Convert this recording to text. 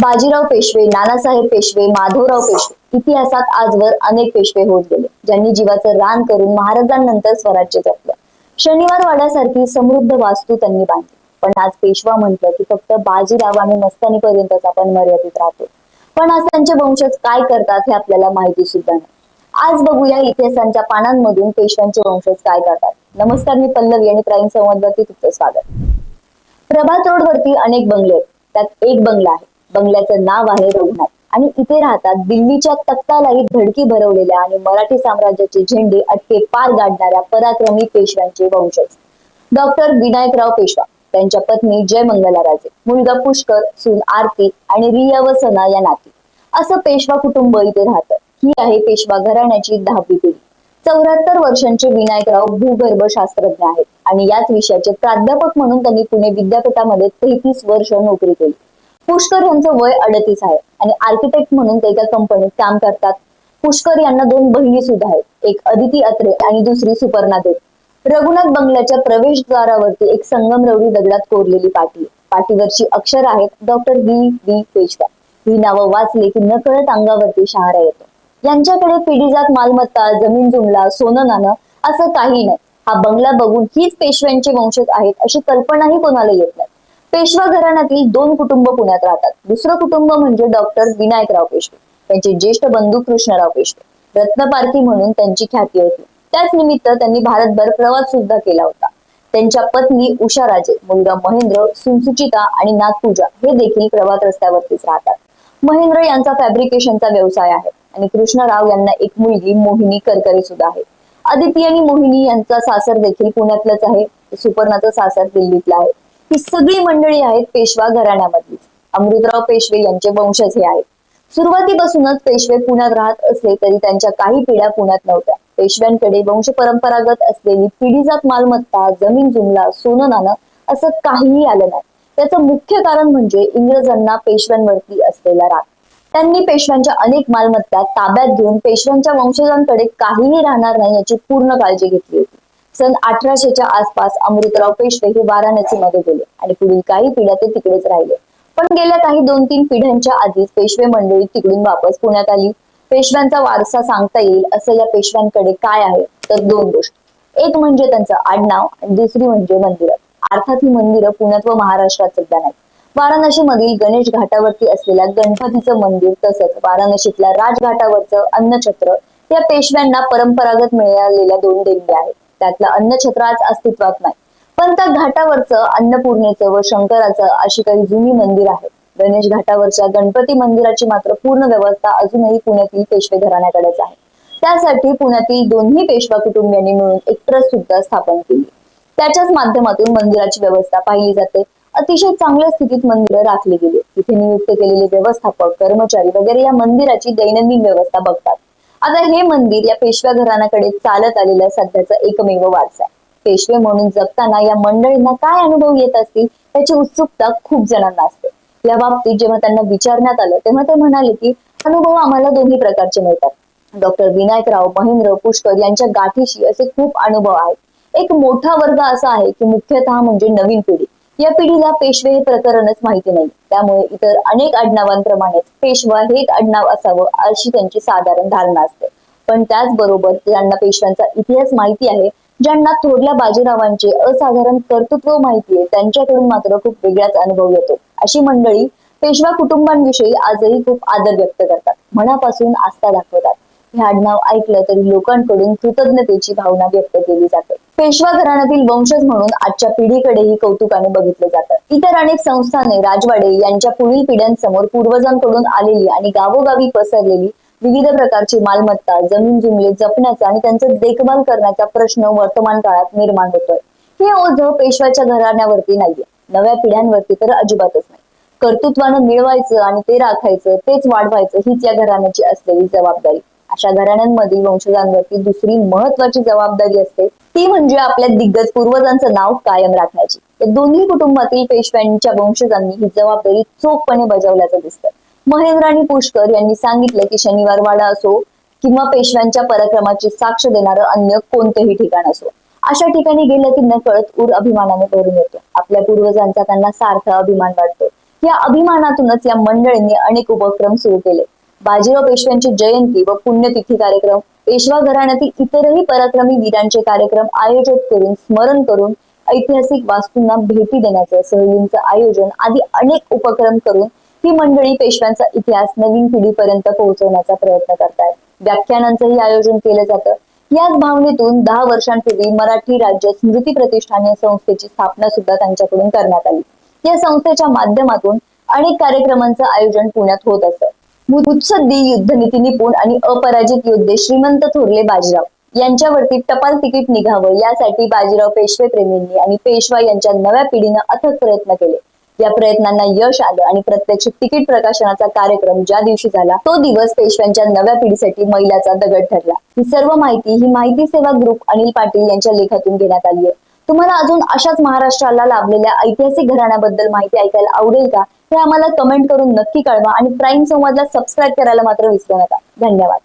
बाजीराव पेशवे नानासाहेब पेशवे माधवराव पेशवे इतिहासात आजवर अनेक पेशवे होत गेले ज्यांनी जीवाचं रान करून महाराजांनंतर स्वराज्य जपलं. शनिवार वाड्यासारखी समृद्ध वास्तू त्यांनी बांधली. पण आज पेशवा म्हटलं की फक्त बाजीराव आणि मस्तानीपर्यंतच आपण मर्यादित राहतो. पण आज त्यांचे वंशज काय करतात हे आपल्याला माहिती सुद्धा नाही. आज बघूया इतिहासांच्या पानांमधून पेशव्यांचे वंशज काय करतात. नमस्कार मी पल्लवी आणि प्राईम संवादवरती तुमचं स्वागत. प्रभात रोड वरती अनेक बंगले आहेत. त्यात एक बंगला आहे. बंगल्याचं नाव आहे रघुनाथ. आणि इथे राहतात दिल्लीच्या तख्तालाही धडकी भरवलेल्या आणि मराठी साम्राज्याचे झेंडे अटके पार गाडणाऱ्या पराक्रमी पेशव्यांचे वंशज. डॉक्टर विनायकराव पेशवा त्यांच्या पत्नी जय मंगलाराजे मुलगा पुष्कर सून आरती आणि रिया व सना या नाती. असं पेशवा कुटुंब इथे राहतं. ही आहे पेशवा घराण्याची दहावी पिढी. चौऱ्याहत्तर वर्षांचे विनायकराव भूगर्भ शास्त्रज्ञ आहेत आणि याच विषयाचे प्राध्यापक म्हणून त्यांनी पुणे विद्यापीठामध्ये तेहतीस वर्ष नोकरी केली. पुष्कर यांचं वय अडतीस आहे. आणि आर्किटेक्ट म्हणून ते एका कंपनीत काम करतात. पुष्कर यांना दोन बहिणी सुद्धा आहेत. एक अदिती अत्रे आणि दुसरी सुपर्णा देव. रघुनाथ बंगल्याच्या प्रवेशद्वारावरती एक संगमरवरी दगडात कोरलेली पाटी. पाटीवरची अक्षर आहेत डॉक्टर बी बी पेशवा. ही नावं वाचली की नकळत अंगावरती शहारा येतो. यांच्याकडे पिढीजात मालमत्ता जमीन जुमला सोनं नाणं असं काही नाही. हा बंगला बघून हीच पेशव्यांचे वंशज आहेत अशी कल्पनाही कोणाला येत नाही. पेशवा घराण्यातील दोन कुटुंब पुण्यात राहतात. दुसरं कुटुंब म्हणजे डॉक्टर विनायकराव पेशवे. त्यांचे ज्येष्ठ बंधू कृष्णराव पेशवे. रत्नपारखी म्हणून त्यांची ख्याती होती. त्याच निमित्त त्यांनी भारतभर प्रवास सुद्धा केला होता. त्यांच्या पत्नी उषा राजे मुलगा महेंद्र सुनसुचिता आणि नागपूजा हे देखील प्रवास रस्त्यावरतीच राहतात. महेंद्र यांचा फॅब्रिकेशनचा व्यवसाय आहे आणि कृष्णराव यांना एक मुलगी मोहिनी करकरे सुद्धा आहे. आदिती आणि मोहिनी यांचा सासर देखील पुण्यातलंच आहे. सुपर्णाचं सासर दिल्लीतलं आहे. ही सगळी मंडळी आहेत पेशवा घराण्यामधलीच अमृतराव पेशवे यांचे वंशज हे आहेत. सुरुवातीपासूनच पेशवे पुण्यात राहत असले तरी त्यांच्या काही पिढ्या पुण्यात नव्हत्या. पेशव्यांकडे वंश परंपरागत असलेली पिढीजात मालमत्ता जमीन जुमला सोनं नाणं असं काहीही आलं नाही. त्याचं मुख्य कारण म्हणजे इंग्रजांना पेशव्यांवरती असलेला राग. त्यांनी पेशव्यांच्या अनेक मालमत्ता ताब्यात घेऊन पेशव्यांच्या वंशजांकडे काहीही राहणार नाही याची पूर्ण काळजी घेतली होती. सन अठराशेच्या आसपास अमृतराव पेशवे हे वाराणसीमध्ये गेले. आणि पुढील काही पिढ्या ते तिकडेच राहिले. पण गेल्या काही दोन तीन पिढ्यांच्या आधीच पेशवे मंडळी तिकडून वापस पुण्यात आली. पेशव्यांचा वारसा सांगता येईल असं या पेशव्यांकडे काय आहे? तर दोन गोष्टी. एक म्हणजे त्यांचं आडनाव आणि दुसरी म्हणजे मंदिरं. अर्थात ही मंदिरं पुण्यात व महाराष्ट्रात सुद्धा नाही वाराणसी मधील गणेश घाटावरती असलेल्या गणपतीचं मंदिर तसंच वाराणसीतल्या राजघाटावरचं अन्नछत्र या पेशव्यांना परंपरागत मिळालेल्या दोन देणग्या आहेत. त्यातलं अन्नछत्र आज अस्तित्वात नाही. पण त्या घाटावरचं अन्नपूर्णेचं व शंकराचं अशी काही जुनी मंदिर आहेत गणेश घाटावरच्या गणपती मंदिराची मात्र पूर्ण व्यवस्था अजूनही पुण्यातील पेशवे घराण्याकडेच आहे. त्यासाठी पुण्यातील दोन्ही पेशवा कुटुंबियांनी मिळून एक ट्रस्ट सुद्धा स्थापन केली. त्याच्याच माध्यमातून मंदिराची व्यवस्था पाहिली जाते. अतिशय चांगल्या स्थितीत मंदिरं राखली गेली. तिथे नियुक्त केलेले व्यवस्थापक कर्मचारी वगैरे या मंदिराची दैनंदिन व्यवस्था बघतात. आता हे मंदिर या पेशव्या घराण्याकडे चालत आलेला सध्याचा एकमेव वारसा आहे. पेशवे म्हणून जगताना या मंडळींना काय अनुभव येत असतील याची उत्सुकता खूप जणांना असते. या बाबतीत जेव्हा त्यांना विचारण्यात आलं तेव्हा ते म्हणाले की अनुभव आम्हाला दोन्ही प्रकारचे मिळतात. डॉक्टर विनायकराव महेंद्र पुष्कर यांच्या गाठीशी असे खूप अनुभव आहेत. एक मोठा वर्ग असा आहे की मुख्यतः म्हणजे नवीन पिढी. या पिढीला पेशवे हे प्रकरणच माहिती नाही. त्यामुळे इतर अनेक आडनावांप्रमाणेच पेशवा हे एक आडनाव असावं अशी त्यांची साधारण धारणा असते. पण त्याचबरोबर ज्यांना पेशव्यांचा इतिहास माहिती आहे ज्यांना थोरल्या बाजीरावांचे असाधारण कर्तृत्व माहिती आहे त्यांच्याकडून मात्र खूप वेगळाच अनुभव येतो. अशी मंडळी पेशवा कुटुंबांविषयी आजही खूप आदर व्यक्त करतात. मनापासून आस्था दाखवतात. हे आडनाव ऐकलं तरी लोकांकडून कृतज्ञतेची भावना व्यक्त केली जाते. पेशवा घराण्यातील वंशज म्हणून आजच्या पिढीकडेही कौतुकाने बघितलं जातं इतर अनेक संस्थाने राजवाडे यांच्या पुढील पिढ्यांसमोर पूर्वजांकडून आलेली आणि गावोगावी पसरलेली विविध प्रकारची मालमत्ता जमीन जुमले जपण्याचा आणि त्यांचं देखभाल करण्याचा प्रश्न वर्तमान काळात निर्माण होतोय. हे ओझ पेशव्याच्या घराण्यावरती नाहीये. नव्या पिढ्यांवरती तर अजिबातच नाही. कर्तृत्वानं मिळवायचं आणि ते राखायचं तेच वाढवायचं हीच या घराण्याची असलेली जबाबदारी. अशा घराण्यांमधील वंशजांवरती दुसरी महत्वाची जबाबदारी असते ती म्हणजे आपल्या दिग्गज पूर्वजांचं नाव कायम राखण्याची. या दोन्ही कुटुंबातील पेशव्यांच्या वंशजांनी ही जबाबदारी चोखपणे बजावल्याचं दिसतं. महेंद्र आणि पुष्कर यांनी सांगितलं की शनिवार वाडा असो किंवा पेशव्यांच्या पराक्रमाची साक्ष देणारं अन्य कोणतंही ठिकाण असो. अशा ठिकाणी गेलं की नकळत उर अभिमानाने भरून येतो. आपल्या पूर्वजांचा त्यांना सार्थ अभिमान वाटतो. या अभिमानातूनच या मंडळींनी अनेक उपक्रम सुरू केले. बाजीराव पेशव्यांची जयंती व पुण्यतिथी कार्यक्रम पेशवा घराण्यातील इतरही पराक्रमी वीरांचे कार्यक्रम आयोजित करून स्मरण करून ऐतिहासिक वास्तूंना भेटी देण्याचं सहलींचं आयोजन आदी अनेक उपक्रम करून ही मंडळी पेशव्यांचा इतिहास नवीन पिढीपर्यंत पोहोचवण्याचा प्रयत्न करतात. व्याख्यानांचंही आयोजन केलं जातं. याच भावनेतून दहा वर्षांपूर्वी मराठी राज्य स्मृती प्रतिष्ठान या संस्थेची स्थापना सुद्धा त्यांच्याकडून करण्यात आली. या संस्थेच्या माध्यमातून अनेक कार्यक्रमांचं आयोजन पुण्यात होत असतं. मुत्सद्दी युद्धनीती निपुण आणि अपराजित योद्धे श्रीमंत थोरले बाजीराव यांच्यावरती टपाल तिकीट निघावं यासाठी बाजीराव पेशवे प्रेमींनी आणि पेशवा यांच्या नव्या पिढीनं अथक प्रयत्न केले. या प्रयत्नांना यश आलं आणि प्रत्यक्ष तिकीट प्रकाशनाचा कार्यक्रम ज्या दिवशी झाला तो दिवस पेशव्यांच्या नव्या पिढीसाठी मैलाचा दगड ठरला. ही सर्व माहिती ही माहिती सेवा ग्रुप अनिल पाटील यांच्या लेखातून घेण्यात आली आहे. तुम्हाला अजून अशाच महाराष्ट्राला लाभलेल्या ऐतिहासिक घराण्याबद्दल माहिती ऐकायला आवडेल का? हे आम्हाला कमेंट करून नक्की कळवा आणि प्राईम संवादला सबस्क्राईब करायला मात्र विसरू नका. धन्यवाद.